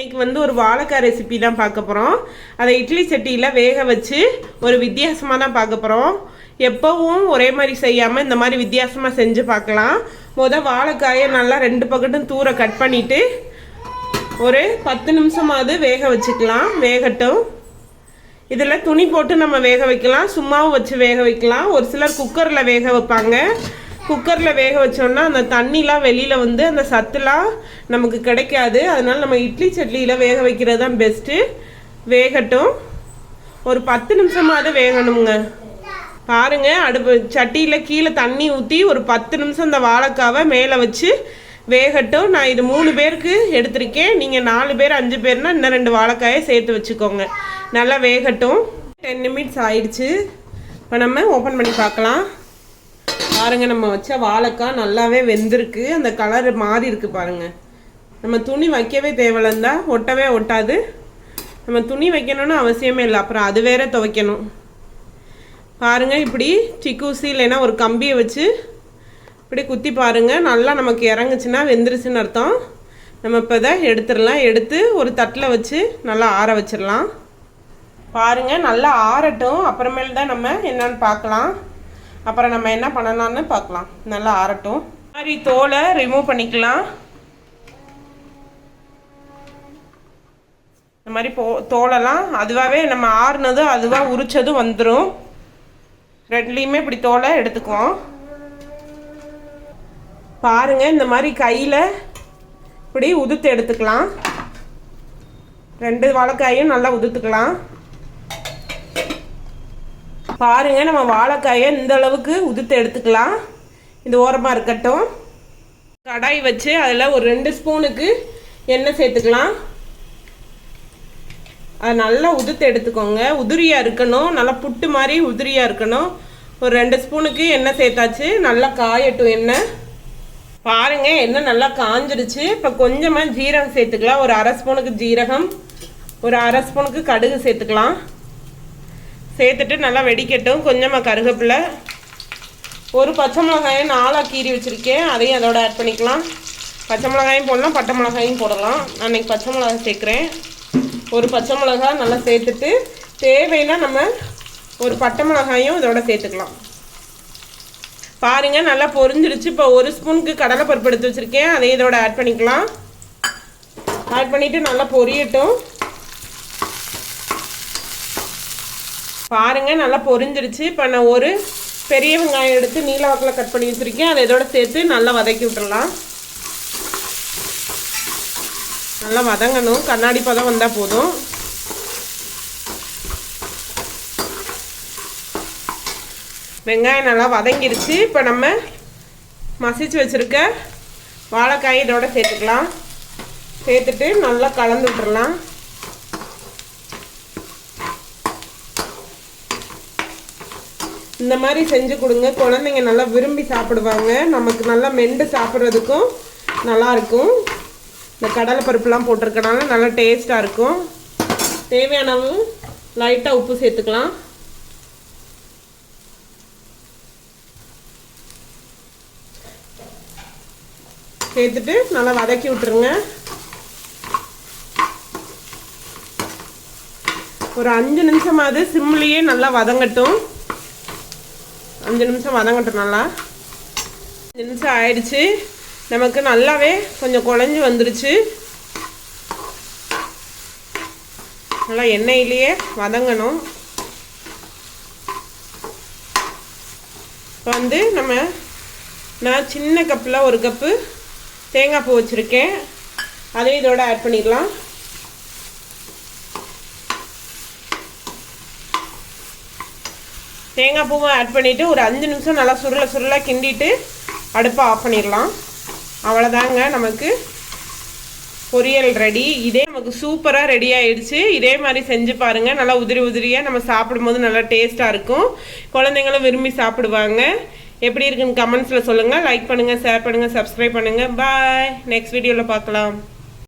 இன்னைக்கு வந்து ஒரு வாழைக்காய் ரெசிபி தான் பார்க்க போகிறோம் அதை இட்லி சட்டியில் வேக வச்சு ஒரு வித்தியாசமாக தான் பார்க்க போகிறோம் எப்போவும் ஒரே மாதிரி செய்யாமல் இந்த மாதிரி வித்தியாசமாக செஞ்சு பார்க்கலாம். மொதல் வாழைக்காயை நல்லா ரெண்டு பக்கட்டும் தூர கட் பண்ணிவிட்டு ஒரு பத்து நிமிஷமாவது வேக வச்சுக்கலாம். வேகட்டும். இதில் துணி போட்டு நம்ம வேக வைக்கலாம். சும்மாவும் வச்சு வேக வைக்கலாம். ஒரு சிலர் குக்கரில் வேக வைப்பாங்க. குக்கரில் வேக வச்சோம்னா அந்த தண்ணிலாம் வெளியில் வந்து அந்த சத்துலாம் நமக்கு கிடைக்காது. அதனால் நம்ம இட்லி சட்லியில் வேக வைக்கிறது தான் பெஸ்ட்டு வேகட்டும். ஒரு பத்து நிமிஷமாவது வேகணுங்க பாருங்க அடுப்பு சட்டியில் கீழே தண்ணி ஊற்றி ஒரு பத்து நிமிஷம் அந்த வாழைக்காவை மேலே வச்சு வேகட்டும். நான் இது மூணு பேருக்கு எடுத்திருக்கேன். நீங்கள் நாலு பேர் அஞ்சு பேர்னா இன்னும் ரெண்டு வாழைக்காயை சேர்த்து வச்சுக்கோங்க. நல்லா வேகட்டும். டென் நிமிட்ஸ் ஆயிடுச்சு. இப்போ நம்ம ஓப்பன் பண்ணி பார்க்கலாம். பாருங்க நம்ம வச்ச வாழைக்காய் நல்லாவே வெந்திருக்கு. அந்த கலர் மாறி இருக்கு பாருங்க. நம்ம துணி வைக்கவே தேவையில்லந்தா ஒட்டவே ஒட்டாது. நம்ம துணி வைக்கணும்னு அவசியமே இல்லை. அப்புறம் அது வேற துவைக்கணும். பாருங்க இப்படி சிக்கூசி இல்லைன்னா ஒரு கம்பியை வச்சு இப்படி குத்தி பாருங்க. நல்லா நமக்கு இறங்குச்சுன்னா வெந்துருச்சுன்னு அர்த்தம். நம்ம இப்போ இதை எடுத்துடலாம். எடுத்து ஒரு தட்டில் வச்சு நல்லா ஆற வச்சிடலாம். பாருங்க நல்லா ஆறட்டும். அப்புறமேல் தான் நம்ம என்னன்னு பார்க்கலாம். அப்புறம் நம்ம என்ன பண்ணலாம்னு பார்க்கலாம். நல்லா ஆறட்டும். மாதிரி தோலை ரிமூவ் பண்ணிக்கலாம். இந்த மாதிரி போ தோலெல்லாம் அதுவாகவே நம்ம ஆறுனதும் அதுவாக உரிச்சதும் வந்துடும் ரெண்டுலேயுமே இப்படி தோலை எடுத்துக்குவோம். பாருங்க இந்த மாதிரி கையில் இப்படி உதுத்து எடுத்துக்கலாம். ரெண்டு வாழைக்காயும் நல்லா உதுத்துக்கலாம். பாருங்க நம்ம வாழைக்காயை இந்த அளவுக்கு உதுத்து எடுத்துக்கலாம். இந்த ஓரமாக இருக்கட்டும். கடாய் வச்சு அதில் ஒரு ரெண்டு ஸ்பூனுக்கு எண்ணெய் சேர்த்துக்கலாம். அது நல்லா உதுத்து எடுத்துக்கோங்க. உதிரியாக இருக்கணும். நல்லா புட்டு மாதிரி உதிரியாக இருக்கணும். ஒரு ரெண்டு ஸ்பூனுக்கு எண்ணெய் சேர்த்தாச்சு. நல்லா காயட்டும் எண்ணெய். பாருங்க எண்ணெய் நல்லா காஞ்சிருச்சு. இப்போ கொஞ்சமாக ஜீரகம் சேர்த்துக்கலாம். ஒரு அரை ஸ்பூனுக்கு ஜீரகம். ஒரு அரை ஸ்பூனுக்கு கடுகு சேர்த்துக்கலாம். சேர்த்துட்டு நல்லா வெடிக்கட்டும். கொஞ்சமாக கருவேப்பிலை ஒரு பச்சை மிளகாயும் நாலாக கீறி வச்சுருக்கேன். அதையும் அதோட ஆட் பண்ணிக்கலாம். பச்சை மிளகாயும் போடலாம். பட்டை மிளகாயும் போடலாம். நான் இன்றைக்கி பச்சை மிளகாய் சேர்க்குறேன். ஒரு பச்சை மிளகாய் நல்லா சேர்த்துட்டு தேவைன்னா நம்ம ஒரு பட்டை மிளகாயும் இதோட சேர்த்துக்கலாம். பாருங்கள் நல்லா பொரிஞ்சிருச்சு. இப்போ ஒரு ஸ்பூனுக்கு கடலைப்பருப்பு எடுத்து வச்சுருக்கேன். அதையும் இதோட ஆட் பண்ணிக்கலாம். ஆட் பண்ணிவிட்டு நல்லா பொரியட்டும். பாருங்க நல்லா பொரிஞ்சிருச்சு. இப்போ நான் ஒரு பெரிய வெங்காயம் எடுத்து நீல வாக்கில் கட் பண்ணி வச்சுருக்கேன். அதை இதோட சேர்த்து நல்லா வதக்கி விட்டுறலாம். நல்லா வதங்கணும். கண்ணாடி பதம் வந்தால் போதும். வெங்காயம் நல்லா வதங்கிருச்சு. இப்போ நம்ம மசிச்சு வச்சுருக்க வாழைக்காய் இதோட சேர்த்துக்கலாம். சேர்த்துட்டு நல்லா கலந்து விட்டுறலாம். இந்த மாதிரி செஞ்சு கொடுங்க. குழந்தைங்க நல்லா விரும்பி சாப்பிடுவாங்க. நமக்கு நல்லா மெண்டு சாப்பிட்றதுக்கும் நல்லா இருக்கும் இந்த கடலை பருப்புலாம் போட்டிருக்கனால நல்லா டேஸ்ட்டாக இருக்கும். தேவையான அளவு லைட்டாக உப்பு சேர்த்துக்கலாம். சேர்த்துட்டு நல்லா வதக்கி விட்டுருங்க. ஒரு அஞ்சு நிமிஷமாவது சிம்லேயே நல்லா வதங்கட்டும். அஞ்சு நிமிஷம் வதங்கட்டும் நல்லா. அஞ்சு நிமிஷம் ஆயிடுச்சு. நமக்கு நல்லாவே கொஞ்சம் குழஞ்சி வந்துருச்சு. நல்லா எண்ணெயிலேயே வதங்கணும். இப்போ வந்து நம்ம நான் சின்ன கப்பில் ஒரு கப்பு தேங்காய் பூ வச்சுருக்கேன். அதையும் இதோட ஆட் பண்ணிக்கலாம். தேங்காய் பூவை ஆட் பண்ணிவிட்டு ஒரு அஞ்சு நிமிஷம் நல்லா சுருள சுருளாக கிண்டிட்டு அடுப்பை ஆஃப் பண்ணிடலாம். அவ்வளோதாங்க நமக்கு பொரியல் ரெடி இதே நமக்கு சூப்பராக ரெடி ஆயிடுச்சு. இதே மாதிரி செஞ்சு பாருங்கள் நல்லா உதிரி உதிரியாக நம்ம சாப்பிடும்போது நல்லா டேஸ்ட்டாக இருக்கும். குழந்தைங்களும் விரும்பி சாப்பிடுவாங்க. எப்படி இருக்குன்னு கமெண்ட்ஸில் சொல்லுங்கள் லைக் பண்ணுங்கள் ஷேர் பண்ணுங்கள் சப்ஸ்கிரைப் பண்ணுங்கள் பாய் நெக்ஸ்ட் வீடியோவில் பார்க்கலாம்.